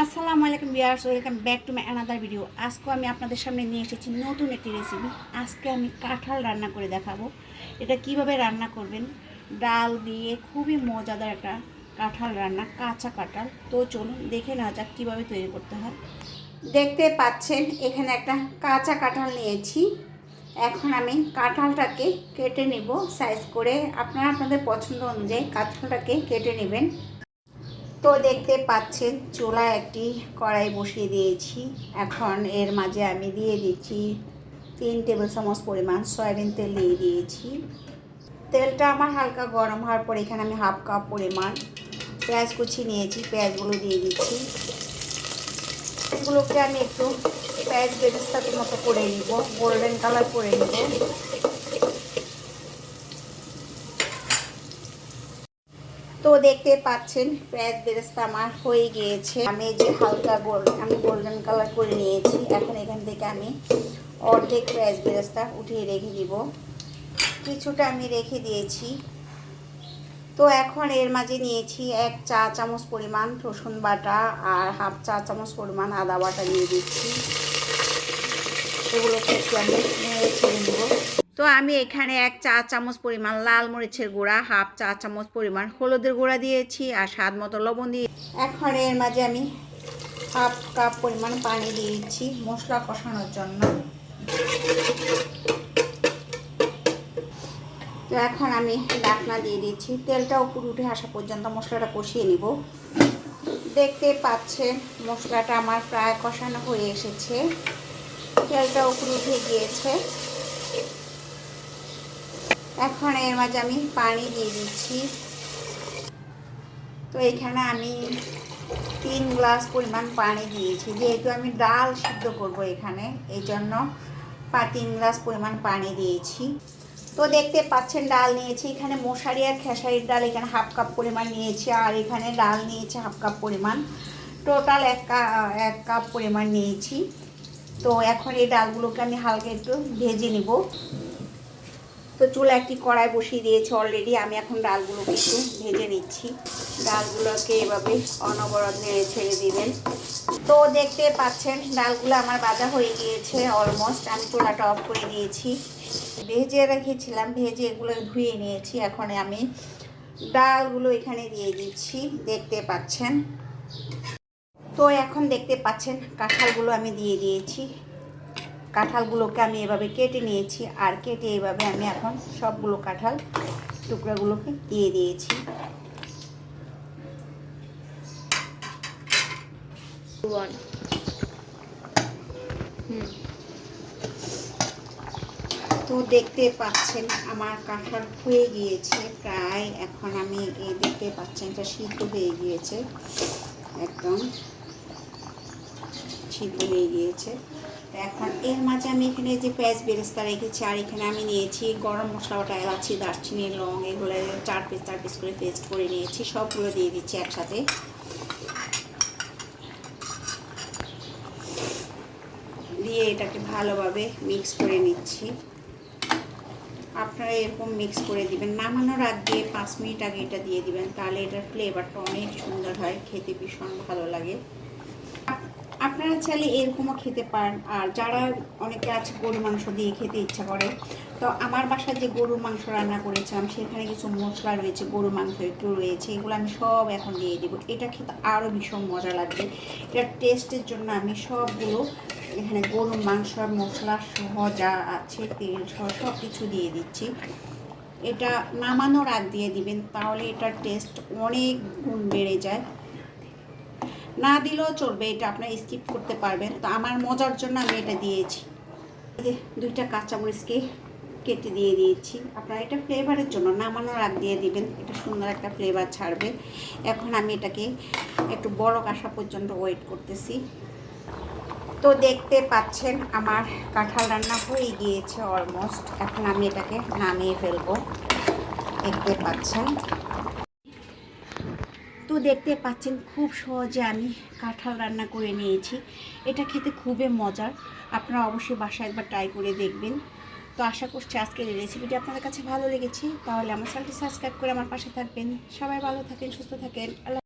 আসসালামু আলাইকুম viewers welcome back to my another video আজকে আমি আপনাদের সামনে নিয়ে এসেছি নতুন একটি রেসিপি আজকে আমি কাঁঠাল রান্না করে দেখাবো। এটা কীভাবে রান্না করবেন? ডাল দিয়ে খুবই মজাদার একটা কাঁঠাল রান্না, কাঁচা কাঁঠাল। তো চলুন দেখে নেওয়া যাক কীভাবে তৈরি করতে হয়। দেখতে পাচ্ছেন, এখানে একটা কাঁচা কাঁঠাল নিয়েছি। এখন আমি কাঁঠালটাকে কেটে নেব সাইজ করে। আপনারা আপনাদের পছন্দ অনুযায়ী কাঁঠালটাকে কেটে নেবেন। তো দেখতে পাচ্ছেন, চুলায় একটি কড়াই বসিয়ে দিয়েছি। এখন এর মাঝে আমি দিয়ে দিচ্ছি তিন টেবিল চামচ পরিমাণ সয়াবিন তেল দিয়ে দিয়েছি। তেলটা আমার হালকা গরম হওয়ার পর এখানে আমি হাফ কাপ পরিমাণ পেঁয়াজ কুচি নিয়েছি, পেঁয়াজগুলো দিয়ে দিচ্ছি। পেঁয়াজগুলোকে আমি একটু পেঁয়াজ বেরেস্তার মতো করে নিব, গোল্ডেন কালার করে নিব। দেখতে পাচ্ছেন পেঁয়াজ বেরেস্তা আমার হয়ে গিয়েছে। আমি যে হালকা গোল্ড আমি গোল্ডেন কালার করে নিয়েছি। এখন এখান থেকে আমি অর্ধেক পেঁয়াজ বেরেস্তা উঠিয়ে রেখে দিব। কিছুটা আমি রেখে দিয়েছি। তো এখন এর মাঝে নিয়েছি এক চা চামচ পরিমাণ রসুন বাটা আর হাফ চা চামচ পরিমাণ আদা বাটা নিয়ে দিচ্ছি। এগুলোকে একটু আমি ছেড়ে নেব। তো আমি এখানে এক চা চামচ পরিমাণ লাল মরিচের গুঁড়া, হাফ চা চামচ পরিমাণ হলুদের গুঁড়া দিয়েছি আর স্বাদ মতো লবণ দিয়ে এখন এর মাঝে আমি হাফ কাপ পরিমাণ পানি দিয়েছি মশলা কষানোর জন্য। তো এখন আমি ডাকনা দিয়ে দিচ্ছি তেলটা উপর উঠে আসা পর্যন্ত মশলাটা কষিয়ে নিব। দেখতে পাচ্ছেন মশলাটা আমার প্রায় কষানো হয়ে এসেছে। তেলটা উপর উঠে গিয়েছে। এখন এর মাঝে আমি পানি দিয়ে দিচ্ছি। তো এখানে আমি তিন গ্লাস পরিমাণ পানি দিয়েছি। যেহেতু আমি ডাল সিদ্ধ করব এখানে এই জন্য তিন গ্লাস পরিমাণ পানি দিয়েছি। তো দেখতে পাচ্ছেন, ডাল নিয়েছি। এখানে মশারি আর খেসারির ডাল এখানে হাফ কাপ পরিমাণ নিয়েছি, আর এখানে ডাল নিয়েছি হাফ কাপ পরিমাণ। টোটাল এক এক কাপ পরিমাণ নিয়েছি। তো এখন এই ডালগুলোকে আমি হালকা একটু ভেজে নিব। তো চুলা একটি কড়াই বসিয়ে দিয়েছি অলরেডি আমি এখন ডালগুলোকে একটু ভেজে নিচ্ছি। ডালগুলোকে এভাবে অনবরত নেড়ে ছেড়ে দিবেন। তো দেখতে পাচ্ছেন, ডালগুলো আমার বাজা হয়ে গিয়েছে অলমোস্ট আমি চুলাটা অফ করে দিয়েছি। ভেজে রেখেছিলাম, ভেজে এগুলো ধুয়ে নিয়েছি। এখন আমি ডালগুলো এখানে দিয়ে দিচ্ছি, দেখতে পাচ্ছেন। তো এখন দেখতে পাচ্ছেন, কাঁঠালগুলো আমি দিয়ে দিয়েছি। কাঁঠালগুলোকে আমি এভাবে কেটে নিয়েছি, আর কেটে এভাবে আমি এখন সবগুলো কাঁঠাল টুকরাগুলোকে দিয়ে দিয়েছি। তো দেখতে পাচ্ছেন, আমার কাঁঠাল হয়ে গিয়েছে, প্রায় এখন আমি এই দেখতে পাচ্ছেন, এটা সিদ্ধ হয়ে গিয়েছে, একদম সিদ্ধ হয়ে গিয়েছে। এখন এর মাঝে আমি এখানে যে পেঁয়াজ বেরেস্তা রেখেছি, আর এখানে আমি নিয়েছি গরম মশলাটা এলাচি, দারচিনি, লং, এগুলো চার পিস চার পিস করে পেস্ট করে নিয়েছি, সবগুলো দিয়ে দিচ্ছি একসাথে। দিয়ে এটাকে ভালোভাবে মিক্স করে নিচ্ছি। আপনারা এরকম মিক্স করে দিবেন। নামানোর আগে পাঁচ মিনিট আগে এটা দিয়ে দিবেন, তাহলে এটার ফ্লেভারটা অনেক সুন্দর হয়, খেতে ভীষণ ভালো লাগে। আপনারা চাইলে এরকমও খেতে পারেন। আর যারা অনেকে আছে গরুর মাংস দিয়ে খেতে ইচ্ছা করে, তো আমার বাসায় যে গরুর মাংস রান্না করেছিলাম, সেখানে কিছু মশলা রয়েছে, গরুর মাংস একটু রয়েছে, এগুলো আমি সব এখন দিয়ে দেবো। এটা খেতে আরও ভীষণ মজা লাগবে। এটার টেস্টের জন্য আমি সবগুলো এখানে গরুর মাংস, মশলা সহ যা আছে, তেল সহ সব কিছু দিয়ে দিচ্ছি। এটা নামানোর আগ দিয়ে দিবেন, তাহলে এটার টেস্ট অনেক গুণ বেড়ে যায়। না দিলেও চলবে, এটা আপনার স্কিপ করতে পারবেন। তো আমার মজার জন্য আমি এটা দিয়েছি। যে দুইটা কাঁচামরিচকে কেটে দিয়ে দিয়েছি। আপনারা এটা ফ্লেভারের জন্য নামানোর আগ দিয়ে দিবেন, এটা সুন্দর একটা ফ্লেভার ছাড়বে। এখন আমি এটাকে একটু বড় আসা পর্যন্ত ওয়েট করতেছি। তো দেখতে পাচ্ছেন আমার কাঁঠাল রান্না হয়ে গিয়েছে অলমোস্ট এখন আমি এটাকে নামিয়ে ফেলব। দেখতে পাচ্ছেন। তো দেখতে পাচ্ছেন, খুব সহজে আমি কাঁঠাল রান্না করে নিয়েছি। এটা খেতে খুবই মজার। আপনারা অবশ্যই বাসায় একবার ট্রাই করে দেখবেন। তো আশা করছি আজকের এই রেসিপিটি আপনাদের কাছে ভালো লেগেছে। তাহলে আমার চ্যানেলটি সাবস্ক্রাইব করে আমার পাশে থাকবেন। সবাই ভালো থাকেন, সুস্থ থাকেন। আল্লাহ